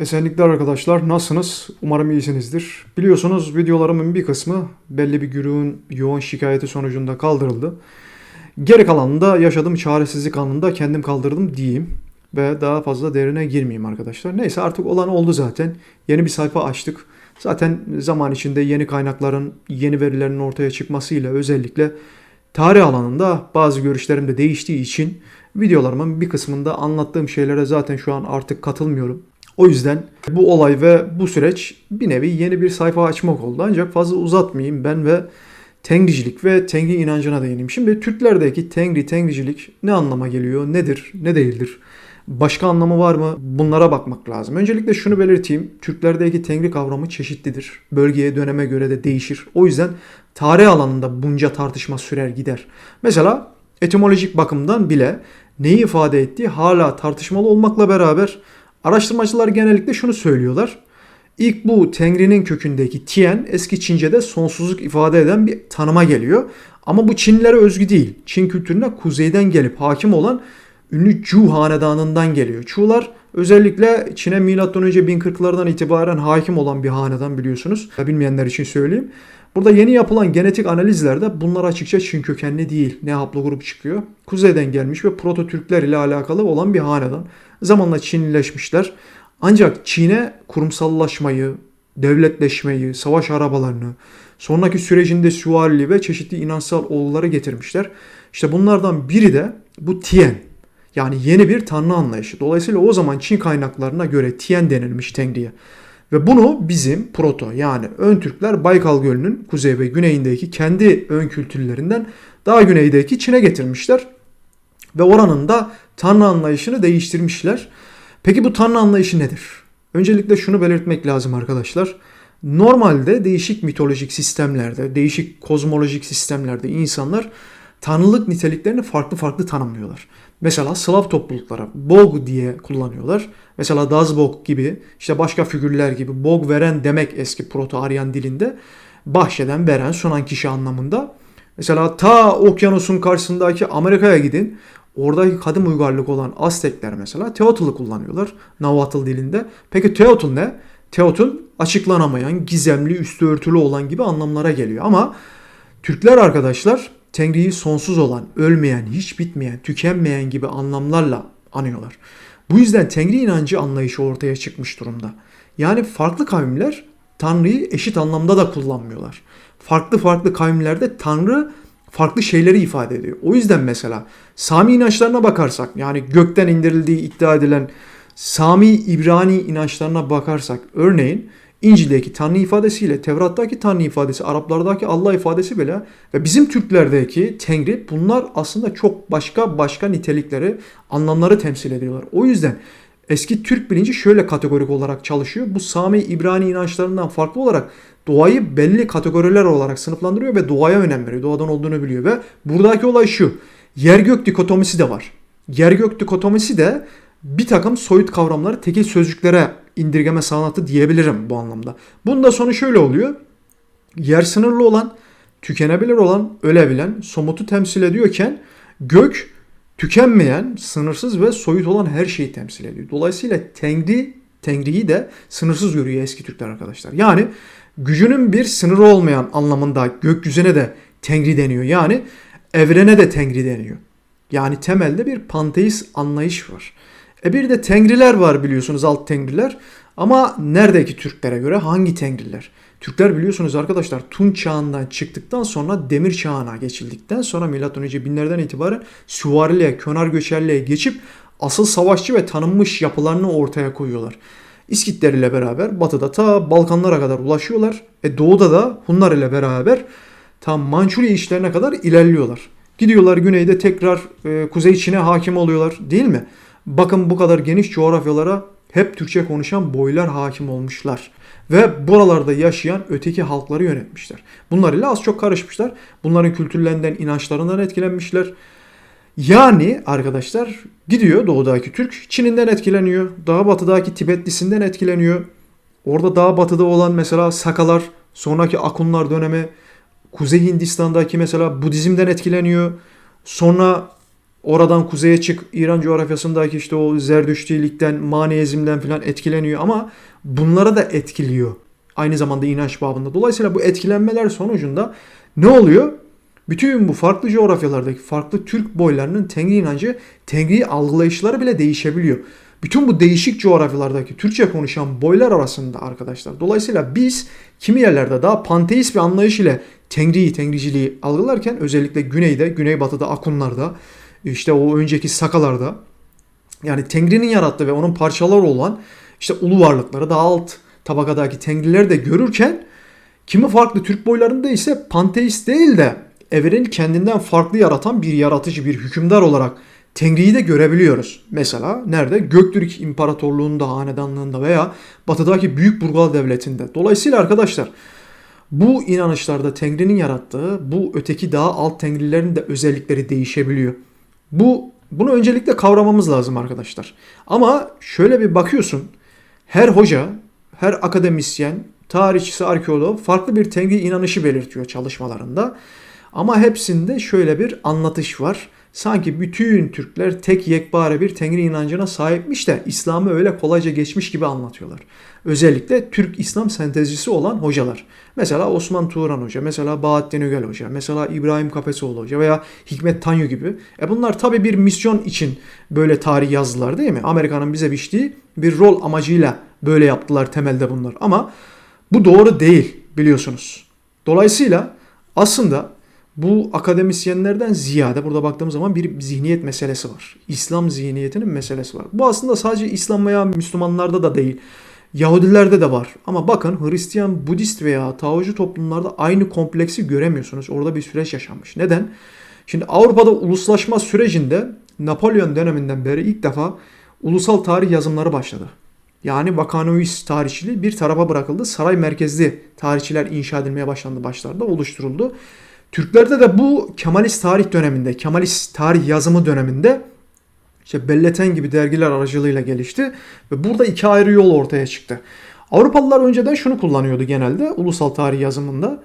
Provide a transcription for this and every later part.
Esenlikler arkadaşlar. Nasılsınız? Umarım iyisinizdir. Biliyorsunuz videolarımın bir kısmı belli bir güruhun yoğun şikayeti sonucunda kaldırıldı. Geri kalanında yaşadığım çaresizlik anında kendim kaldırdım diyeyim. Ve daha fazla derine girmeyeyim arkadaşlar. Neyse artık olan oldu zaten. Yeni bir sayfa açtık. Zaten zaman içinde yeni kaynakların, yeni verilerin ortaya çıkmasıyla özellikle tarih alanında bazı görüşlerim de değiştiği için videolarımın bir kısmında anlattığım şeylere zaten şu an artık katılmıyorum. O yüzden bu olay ve bu süreç bir nevi yeni bir sayfa açmak oldu. Ancak fazla uzatmayayım ben ve Tengricilik ve Tengri inancına değineyim. Şimdi Türklerdeki Tengri, Tengricilik ne anlama geliyor, nedir, ne değildir? Başka anlamı var mı? Bunlara bakmak lazım. Öncelikle şunu belirteyim. Türklerdeki Tengri kavramı çeşitlidir. Bölgeye, döneme göre de değişir. O yüzden tarih alanında bunca tartışma sürer gider. Mesela etimolojik bakımdan bile neyi ifade ettiği hala tartışmalı olmakla beraber araştırmacılar genellikle şunu söylüyorlar. İlk bu Tengri'nin kökündeki Tien eski Çince'de sonsuzluk ifade eden bir tanıma geliyor. Ama bu Çinlilere özgü değil. Çin kültürüne kuzeyden gelip hakim olan ünlü Chu hanedanından geliyor. Chu'lar özellikle Çin'e M.Ö. 1040'lardan itibaren hakim olan bir hanedan biliyorsunuz. Bilmeyenler için söyleyeyim. Burada yeni yapılan genetik analizlerde bunlar açıkça Çin kökenli değil. Ne haplogrup çıkıyor. Kuzeyden gelmiş ve proto Türkler ile alakalı olan bir hanedan. Zamanla Çinlileşmişler. Ancak Çin'e kurumsallaşmayı, devletleşmeyi, savaş arabalarını, sonraki sürecinde süvarili ve çeşitli inansal olguları getirmişler. İşte bunlardan biri de bu Tien. Yani yeni bir tanrı anlayışı. Dolayısıyla o zaman Çin kaynaklarına göre Tien denilmiş Tengri'ye. Ve bunu bizim proto yani ön Türkler Baykal Gölü'nün kuzey ve güneyindeki kendi ön kültürlerinden daha güneydeki Çin'e getirmişler. Ve oranın da tanrı anlayışını değiştirmişler. Peki bu tanrı anlayışı nedir? Öncelikle şunu belirtmek lazım arkadaşlar. Normalde değişik mitolojik sistemlerde, değişik kozmolojik sistemlerde insanlar tanrılık niteliklerini farklı farklı tanımlıyorlar. Mesela Slav topluluklara Bog diye kullanıyorlar. Mesela Dazbog gibi işte başka figürler gibi Bog veren demek eski Proto-Aryan dilinde. Bahşeden, veren, sunan kişi anlamında. Mesela ta okyanusun karşısındaki Amerika'ya gidin. Oradaki kadim uygarlık olan Aztekler mesela Teotl'u kullanıyorlar Nahuatl dilinde. Peki Teotl ne? Teotl açıklanamayan, gizemli, üstü örtülü olan gibi anlamlara geliyor. Ama Türkler arkadaşlar Tengri'yi sonsuz olan, ölmeyen, hiç bitmeyen, tükenmeyen gibi anlamlarla anıyorlar. Bu yüzden Tengri inancı anlayışı ortaya çıkmış durumda. Yani farklı kavimler Tanrı'yı eşit anlamda da kullanmıyorlar. Farklı farklı kavimlerde Tanrı farklı şeyleri ifade ediyor. O yüzden mesela Sami inançlarına bakarsak yani gökten indirildiği iddia edilen Sami İbrani inançlarına bakarsak örneğin İncil'deki Tanrı ifadesiyle Tevrat'taki Tanrı ifadesi, Araplardaki Allah ifadesi bile ve bizim Türklerdeki Tengri bunlar aslında çok başka başka nitelikleri, anlamları temsil ediyorlar. O yüzden eski Türk bilinci şöyle kategorik olarak çalışıyor. Bu Sami İbrani inançlarından farklı olarak doğayı belli kategoriler olarak sınıflandırıyor ve doğaya önem veriyor. Doğadan olduğunu biliyor ve buradaki olay şu. Yer gök dikotomisi de var. Yer gök dikotomisi de bir takım soyut kavramları tekil sözcüklere indirgeme sanatı diyebilirim bu anlamda. Bunda sonu şöyle oluyor. Yer sınırlı olan, tükenebilir olan, ölebilen, somutu temsil ediyorken gök tükenmeyen, sınırsız ve soyut olan her şeyi temsil ediyor. Dolayısıyla Tengri, Tengri'yi de sınırsız görüyor eski Türkler arkadaşlar. Yani gücünün bir sınırı olmayan anlamında gökyüzüne de Tengri deniyor. Yani evrene de Tengri deniyor. Yani temelde bir panteist anlayış var. E bir de tengriler var biliyorsunuz alt tengriler. Ama neredeki Türklere göre hangi tengriler? Türkler biliyorsunuz arkadaşlar Tunç çağından çıktıktan sonra demir çağına geçildikten sonra milattan önce binlerden itibaren süvariliğe, könar göçerliğe geçip asıl savaşçı ve tanınmış yapılarını ortaya koyuyorlar. İskitler ile beraber batıda ta Balkanlara kadar ulaşıyorlar. E doğuda da Hunlar ile beraber tam Mançurya işlerine kadar ilerliyorlar. Gidiyorlar güneyde tekrar e, Kuzey Çin'e hakim oluyorlar değil mi? Bakın bu kadar geniş coğrafyalara hep Türkçe konuşan boylar hakim olmuşlar. Ve buralarda yaşayan öteki halkları yönetmişler. Bunlar ile az çok karışmışlar. Bunların kültürlerinden, inançlarından etkilenmişler. Yani arkadaşlar gidiyor doğudaki Türk Çin'inden etkileniyor. Daha batıdaki Tibetlisinden etkileniyor. Orada daha batıda olan mesela Sakalar, sonraki Akunlar dönemi, Kuzey Hindistan'daki mesela Budizm'den etkileniyor. Sonra Oradan kuzeye çık İran coğrafyasındaki işte o Zerdüştilikten, Maneizm'den falan etkileniyor ama bunlara da etkiliyor. Aynı zamanda inanç babında. Dolayısıyla bu etkilenmeler sonucunda ne oluyor? Bütün bu farklı coğrafyalardaki farklı Türk boylarının Tengri inancı, Tengri algılayışları bile değişebiliyor. Bütün bu değişik coğrafyalardaki Türkçe konuşan boylar arasında arkadaşlar. Dolayısıyla biz kimi yerlerde daha panteist bir anlayış ile Tengri'yi, Tengriciliği algılarken özellikle güneyde, güneybatıda, Akunlarda, işte o önceki Sakalarda yani Tengri'nin yarattığı ve onun parçaları olan işte ulu varlıkları daha alt tabakadaki Tengrileri de görürken kimi farklı Türk boylarında ise panteist değil de evreni kendinden farklı yaratan bir yaratıcı, bir hükümdar olarak Tengri'yi de görebiliyoruz. Mesela nerede? Göktürk İmparatorluğu'nda, hanedanlığında veya batıdaki Büyük Burgal Devleti'nde. Dolayısıyla arkadaşlar bu inanışlarda Tengri'nin yarattığı bu öteki daha alt Tengrilerin de özellikleri değişebiliyor. Bu bunu öncelikle kavramamız lazım arkadaşlar. Ama şöyle bir bakıyorsun. Her hoca, her akademisyen, tarihçisi, arkeolog farklı bir Tengri inanışı belirtiyor çalışmalarında. Ama hepsinde şöyle bir anlatış var. Sanki bütün Türkler tek yekpare bir Tengri inancına sahipmiş de İslam'ı öyle kolayca geçmiş gibi anlatıyorlar. Özellikle Türk-İslam sentezcisi olan hocalar. Mesela Osman Turan Hoca, mesela Bahattin Ögel Hoca, mesela İbrahim Kafesoğlu Hoca veya Hikmet Tanyu gibi. E bunlar tabi bir misyon için böyle tarih yazdılar değil mi? Amerika'nın bize biçtiği bir rol amacıyla böyle yaptılar temelde bunlar. Ama bu doğru değil biliyorsunuz. Dolayısıyla aslında bu akademisyenlerden ziyade burada baktığımız zaman bir zihniyet meselesi var. İslam zihniyetinin meselesi var. Bu aslında sadece İslam veya Müslümanlarda da değil. Yahudilerde de var. Ama bakın Hristiyan, Budist veya Taocu toplumlarda aynı kompleksi göremiyorsunuz. Orada bir süreç yaşanmış. Neden? Şimdi Avrupa'da uluslaşma sürecinde Napolyon döneminden beri ilk defa ulusal tarih yazımları başladı. Yani Vakanois tarihçiliği bir tarafa bırakıldı. Saray merkezli tarihçiler inşa edilmeye başlandı başlarda, oluşturuldu. Türklerde de bu Kemalist tarih döneminde, Kemalist tarih yazımı döneminde işte Belleten gibi dergiler aracılığıyla gelişti ve burada iki ayrı yol ortaya çıktı. Avrupalılar önceden şunu kullanıyordu genelde ulusal tarih yazımında.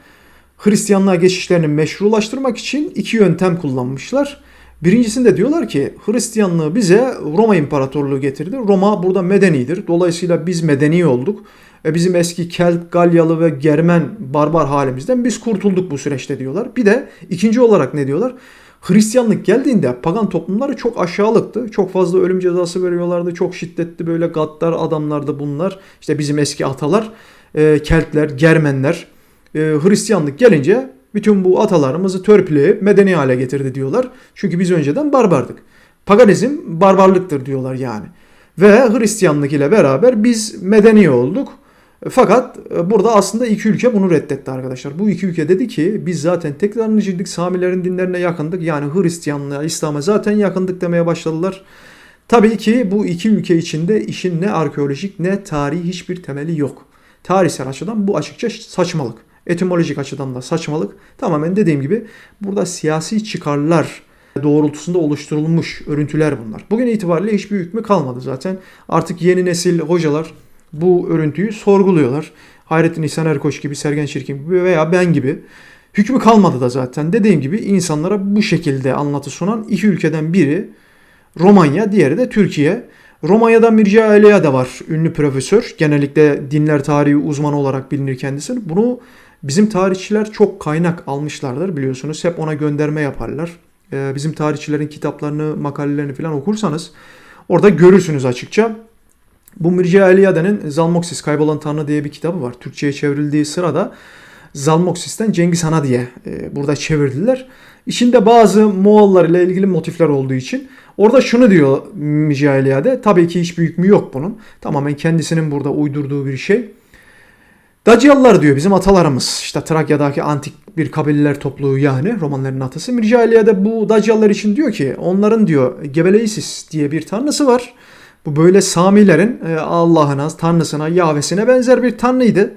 Hristiyanlığa geçişlerini meşrulaştırmak için iki yöntem kullanmışlar. Birincisinde diyorlar ki Hristiyanlığı bize Roma İmparatorluğu getirdi. Roma burada medenidir. Dolayısıyla biz medeni olduk. Bizim eski Kelt, Galyalı ve Germen barbar halimizden biz kurtulduk bu süreçte diyorlar. Bir de ikinci olarak ne diyorlar? Hristiyanlık geldiğinde pagan toplumları çok aşağılıktı. Çok fazla ölüm cezası veriyorlardı. Çok şiddetli böyle gaddar adamlardı bunlar. İşte bizim eski atalar, e, Keltler, Germenler. E, Hristiyanlık gelince bütün bu atalarımızı törpüleyip medeni hale getirdi diyorlar. Çünkü biz önceden barbardık. Paganizm barbarlıktır diyorlar yani. Ve Hristiyanlık ile beraber biz medeni olduk. Fakat e, burada aslında iki ülke bunu reddetti arkadaşlar. Bu iki ülke dedi ki biz zaten tekrarlıcıydık, Samilerin dinlerine yakındık. Yani Hristiyanlığa, İslam'a zaten yakındık demeye başladılar. Tabii ki bu iki ülke içinde işin ne arkeolojik ne tarihi hiçbir temeli yok. Tarihsel açıdan bu açıkça saçmalık. Etimolojik açıdan da saçmalık. Tamamen dediğim gibi burada siyasi çıkarlar doğrultusunda oluşturulmuş örüntüler bunlar. Bugün itibariyle hiçbir hükmü kalmadı zaten. Artık yeni nesil hocalar bu örüntüyü sorguluyorlar. Hayrettin İhsan Erkoç gibi, Sergen Çirkin gibi veya ben gibi. Hükmü kalmadı da zaten. Dediğim gibi insanlara bu şekilde anlatı sunan iki ülkeden biri Romanya, diğeri de Türkiye. Romanya'da Mircea Eliade var, ünlü profesör. Genellikle dinler tarihi uzmanı olarak bilinir kendisi. Bunu bizim tarihçiler çok kaynak almışlardır biliyorsunuz. Hep ona gönderme yaparlar. Ee, bizim tarihçilerin kitaplarını, makalelerini falan okursanız orada görürsünüz açıkça. Bu Mircea Eliade'nin Zalmoxis Kaybolan Tanrı diye bir kitabı var. Türkçe'ye çevrildiği sırada Zalmoxis'ten Cengiz Han'a diye e, burada çevirdiler. İçinde bazı Moğollar ile ilgili motifler olduğu için orada şunu diyor Mircea Eliade. Tabii ki hiçbir hükmü yok bunun. Tamamen kendisinin burada uydurduğu bir şey. Dacyalılar diyor bizim atalarımız. İşte Trakya'daki antik bir kabileler topluluğu yani Romanların atası. Mircea Eliade bu Dacyalılar için diyor ki onların diyor Gebeleisis diye bir tanrısı var. Bu böyle Samilerin e, Allah'ına, Tanrısına, Yahvesine benzer bir tanrıydı.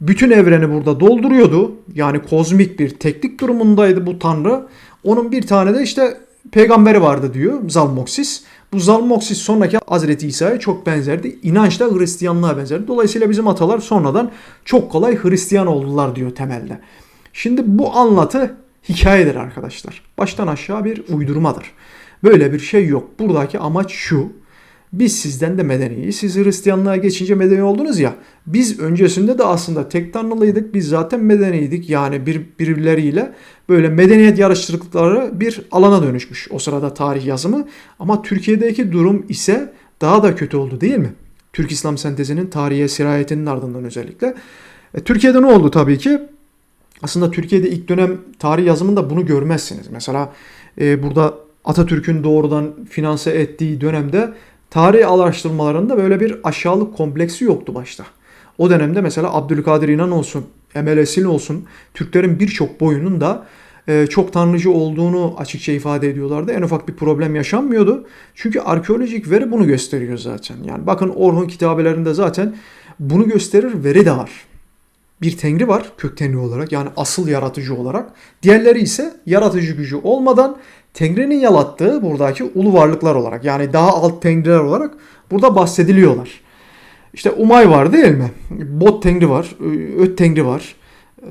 Bütün evreni burada dolduruyordu. Yani kozmik bir teklik durumundaydı bu tanrı. Onun bir tane de işte peygamberi vardı diyor Zalmoksis. Bu Zalmoksis sonraki Hazreti İsa'ya çok benzerdi. İnanç da Hristiyanlığa benzerdi. Dolayısıyla bizim atalar sonradan çok kolay Hristiyan oldular diyor temelde. Şimdi bu anlatı hikayedir arkadaşlar. Baştan aşağı bir uydurmadır. Böyle bir şey yok. Buradaki amaç şu. Biz sizden de medeniyiz. Siz Hristiyanlığa geçince medeni oldunuz ya. Biz öncesinde de aslında tek tanrılıydık. Biz zaten medeniydik. Yani bir, birbirleriyle böyle medeniyet yarıştırdıkları bir alana dönüşmüş o sırada tarih yazımı. Ama Türkiye'deki durum ise daha da kötü oldu değil mi? Türk İslam sentezinin tarihe sirayetinin ardından özellikle. E, Türkiye'de ne oldu tabii ki? Aslında Türkiye'de ilk dönem tarih yazımında bunu görmezsiniz. Mesela e, burada Atatürk'ün doğrudan finanse ettiği dönemde tarih araştırmalarında böyle bir aşağılık kompleksi yoktu başta. O dönemde mesela Abdülkadir İnan olsun, Emel Esil olsun Türklerin birçok boyunun da e, çok tanrıcı olduğunu açıkça ifade ediyorlardı. En ufak bir problem yaşanmıyordu. Çünkü arkeolojik veri bunu gösteriyor zaten. Yani bakın Orhun kitabelerinde zaten bunu gösterir veri de var. Bir tengri var kök tengri olarak yani asıl yaratıcı olarak. Diğerleri ise yaratıcı gücü olmadan Tengri'nin yarattığı buradaki ulu varlıklar olarak yani daha alt tengriler olarak burada bahsediliyorlar. İşte Umay var değil mi? Bot tengri var, Öt tengri var.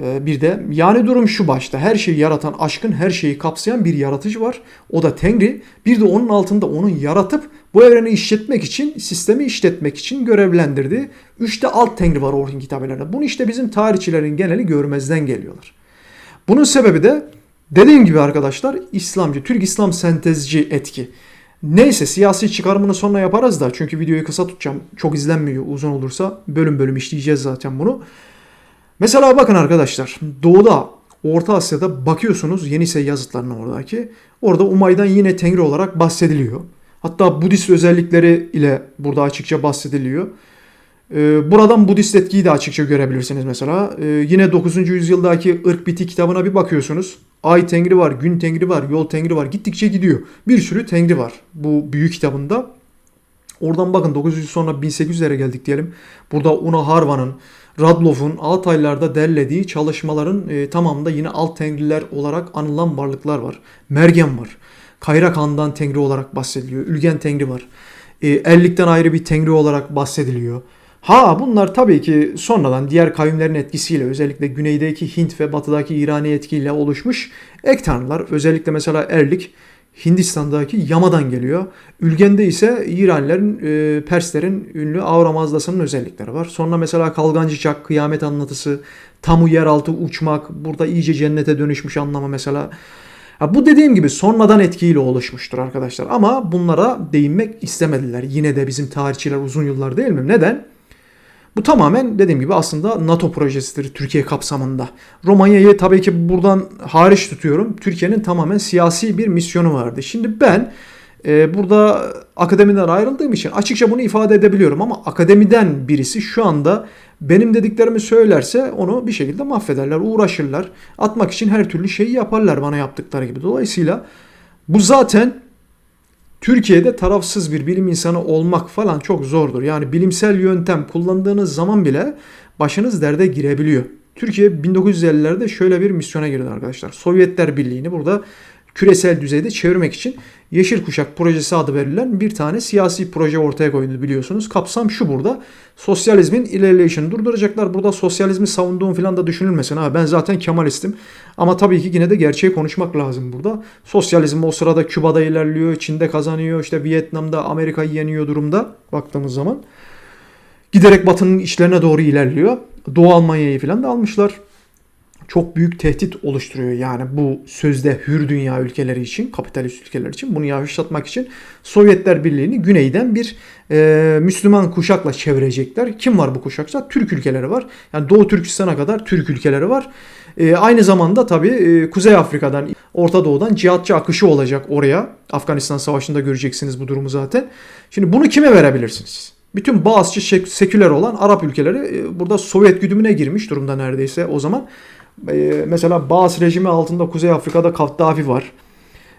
Ee, bir de yani durum şu başta her şeyi yaratan aşkın her şeyi kapsayan bir yaratıcı var. O da Tengri. Bir de onun altında onu yaratıp bu evreni işletmek için, sistemi işletmek için görevlendirdiği üç de alt Tengri var Orhun kitabelerinde. Bunu işte bizim tarihçilerin geneli görmezden geliyorlar. Bunun sebebi de dediğim gibi arkadaşlar İslamcı, Türk İslam sentezci etki. Neyse siyasi çıkarımını sonra yaparız da çünkü videoyu kısa tutacağım. Çok izlenmiyor uzun olursa bölüm bölüm işleyeceğiz zaten bunu. Mesela bakın arkadaşlar doğuda Orta Asya'da bakıyorsunuz Yenisey yazıtlarına oradaki. Orada Umay'dan yine Tengri olarak bahsediliyor. Hatta Budist özellikleri ile burada açıkça bahsediliyor. Ee, buradan Budist etkiyi de açıkça görebilirsiniz mesela. Ee, yine 9. yüzyıldaki ırk biti kitabına bir bakıyorsunuz. Ay tengri var, gün tengri var, yol tengri var. Gittikçe gidiyor. Bir sürü tengri var bu büyük kitabında. Oradan bakın 900 sonra 1800'lere geldik diyelim. Burada Una Harvan'ın, Radloff'un Altaylarda derlediği çalışmaların e, tamamında yine alt tengriler olarak anılan varlıklar var. Mergen var. Kayrak Han'dan tengri olarak bahsediliyor. Ülgen tengri var. E, Erlik'ten ayrı bir tengri olarak bahsediliyor. Ha bunlar tabii ki sonradan diğer kavimlerin etkisiyle özellikle güneydeki Hint ve batıdaki İrani etkiyle oluşmuş ek tanrılar. Özellikle mesela Erlik Hindistan'daki Yama'dan geliyor. Ülgen'de ise İranlilerin, e, Perslerin ünlü Aura Mazdası'nın özellikleri var. Sonra mesela Kalgancı Çak, Kıyamet Anlatısı, Tamu Yeraltı Uçmak, burada iyice cennete dönüşmüş anlamı mesela. Ha, bu dediğim gibi sonradan etkiyle oluşmuştur arkadaşlar. Ama bunlara değinmek istemediler. Yine de bizim tarihçiler uzun yıllar değil mi? Neden? Bu tamamen dediğim gibi aslında NATO projesidir Türkiye kapsamında. Romanya'yı tabii ki buradan hariç tutuyorum. Türkiye'nin tamamen siyasi bir misyonu vardı. Şimdi ben e, burada akademiden ayrıldığım için açıkça bunu ifade edebiliyorum ama akademiden birisi şu anda benim dediklerimi söylerse onu bir şekilde mahvederler, uğraşırlar. Atmak için her türlü şeyi yaparlar bana yaptıkları gibi. Dolayısıyla bu zaten Türkiye'de tarafsız bir bilim insanı olmak falan çok zordur. Yani bilimsel yöntem kullandığınız zaman bile başınız derde girebiliyor. Türkiye 1950'lerde şöyle bir misyona girdi arkadaşlar. Sovyetler Birliği'ni burada küresel düzeyde çevirmek için Yeşil Kuşak projesi adı verilen bir tane siyasi proje ortaya koydu biliyorsunuz. Kapsam şu burada. Sosyalizmin ilerleyişini durduracaklar. Burada sosyalizmi savunduğum falan da düşünülmesin. Ha, ben zaten Kemalistim. Ama tabii ki yine de gerçeği konuşmak lazım burada. Sosyalizm o sırada Küba'da ilerliyor, Çin'de kazanıyor, işte Vietnam'da Amerika'yı yeniyor durumda baktığımız zaman. Giderek Batı'nın işlerine doğru ilerliyor. Doğu Almanya'yı falan da almışlar çok büyük tehdit oluşturuyor. Yani bu sözde hür dünya ülkeleri için, kapitalist ülkeler için bunu yavaşlatmak için Sovyetler Birliği'ni güneyden bir e, Müslüman kuşakla çevirecekler. Kim var bu kuşakta? Türk ülkeleri var. Yani Doğu Türkistan'a kadar Türk ülkeleri var. E, aynı zamanda tabii e, Kuzey Afrika'dan, Orta Doğu'dan cihatçı akışı olacak oraya. Afganistan Savaşı'nda göreceksiniz bu durumu zaten. Şimdi bunu kime verebilirsiniz? Bütün bazı seküler olan Arap ülkeleri e, burada Sovyet güdümüne girmiş durumda neredeyse o zaman. Ee, mesela Bağız rejimi altında Kuzey Afrika'da Kaddafi var.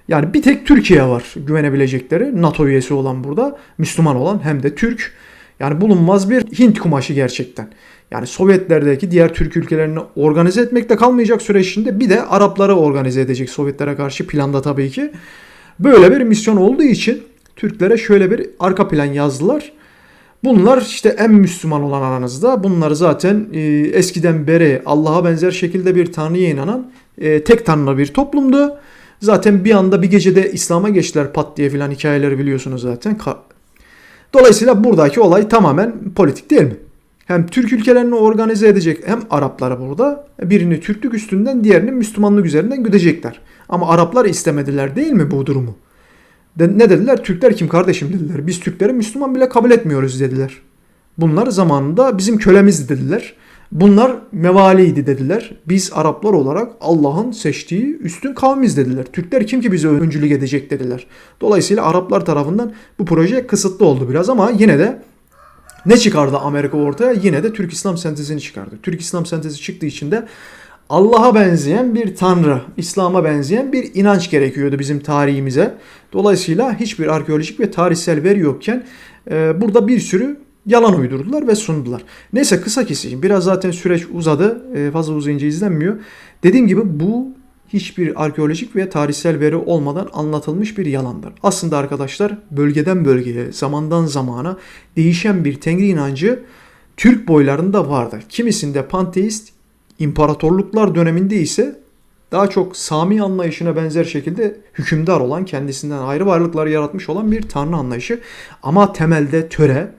Yani bir tek Türkiye var güvenebilecekleri. NATO üyesi olan burada. Müslüman olan hem de Türk. Yani bulunmaz bir Hint kumaşı gerçekten. Yani Sovyetlerdeki diğer Türk ülkelerini organize etmekte kalmayacak süreç içinde bir de Arapları organize edecek Sovyetlere karşı planda tabii ki. Böyle bir misyon olduğu için Türklere şöyle bir arka plan yazdılar. Bunlar işte en Müslüman olan aranızda. Bunlar zaten e, eskiden beri Allah'a benzer şekilde bir tanrıya inanan e, tek tanrılı bir toplumdu. Zaten bir anda bir gecede İslam'a geçtiler pat diye filan hikayeleri biliyorsunuz zaten. Dolayısıyla buradaki olay tamamen politik değil mi? Hem Türk ülkelerini organize edecek hem Arapları burada birini Türklük üstünden diğerini Müslümanlık üzerinden güdecekler. Ama Araplar istemediler değil mi bu durumu? De, ne dediler? Türkler kim kardeşim dediler. Biz Türkleri Müslüman bile kabul etmiyoruz dediler. Bunlar zamanında bizim kölemizdi dediler. Bunlar mevaliydi dediler. Biz Araplar olarak Allah'ın seçtiği üstün kavmiz dediler. Türkler kim ki bize öncülük edecek dediler. Dolayısıyla Araplar tarafından bu proje kısıtlı oldu biraz ama yine de ne çıkardı Amerika ortaya? Yine de Türk İslam sentezini çıkardı. Türk İslam sentezi çıktığı için de Allah'a benzeyen bir tanrı, İslam'a benzeyen bir inanç gerekiyordu bizim tarihimize. Dolayısıyla hiçbir arkeolojik ve tarihsel veri yokken e, burada bir sürü yalan uydurdular ve sundular. Neyse kısa keseyim. Biraz zaten süreç uzadı. E, fazla uzayınca izlenmiyor. Dediğim gibi bu hiçbir arkeolojik ve tarihsel veri olmadan anlatılmış bir yalandır. Aslında arkadaşlar bölgeden bölgeye, zamandan zamana değişen bir tengri inancı Türk boylarında vardı. Kimisinde panteist, imparatorluklar döneminde ise daha çok Sami anlayışına benzer şekilde hükümdar olan, kendisinden ayrı varlıklar yaratmış olan bir tanrı anlayışı. Ama temelde töre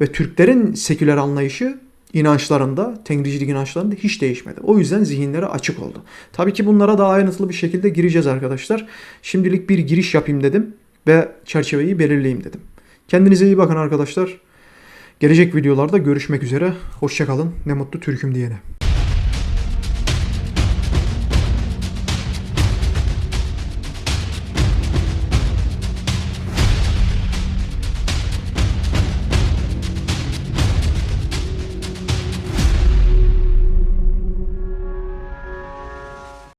ve Türklerin seküler anlayışı inançlarında, tengricilik inançlarında hiç değişmedi. O yüzden zihinleri açık oldu. Tabii ki bunlara daha ayrıntılı bir şekilde gireceğiz arkadaşlar. Şimdilik bir giriş yapayım dedim ve çerçeveyi belirleyeyim dedim. Kendinize iyi bakın arkadaşlar. Gelecek videolarda görüşmek üzere. Hoşçakalın. Ne mutlu Türk'üm diyene.